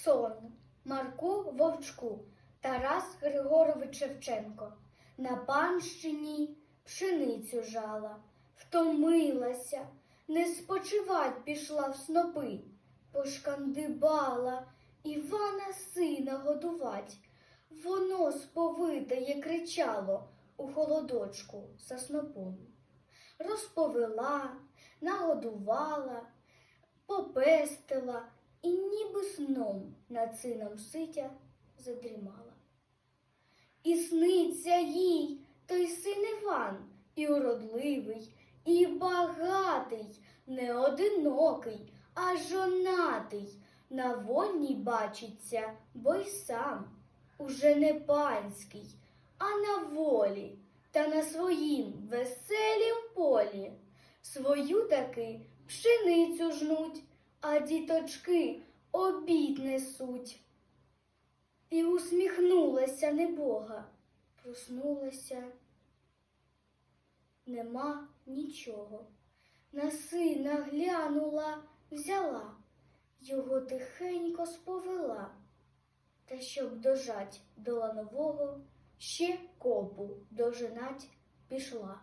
Сон Марку Вовчку Тарас Григорович Шевченко на панщині пшеницю жала, втомилася, не спочивать пішла в снопи, пошкандибала Івана сина годувать. Воно сповидає кричало у холодочку за снопом. Розповела, нагодувала, попестила і ніби сном над сином ситя задрімала. І сниться їй той син Іван, і уродливий, і багатий, не одинокий, а жонатий. На вольній бачиться, бо й сам уже не панський, а на волі та на своїм веселім полі. Свою таки пшеницю жнуть, а діточки обід несуть. І усміхнулася небога, проснулася. Нема нічого. На сина глянула, взяла, його тихенько сповела. Та щоб дожать до ланового, ще копу дожинать пішла.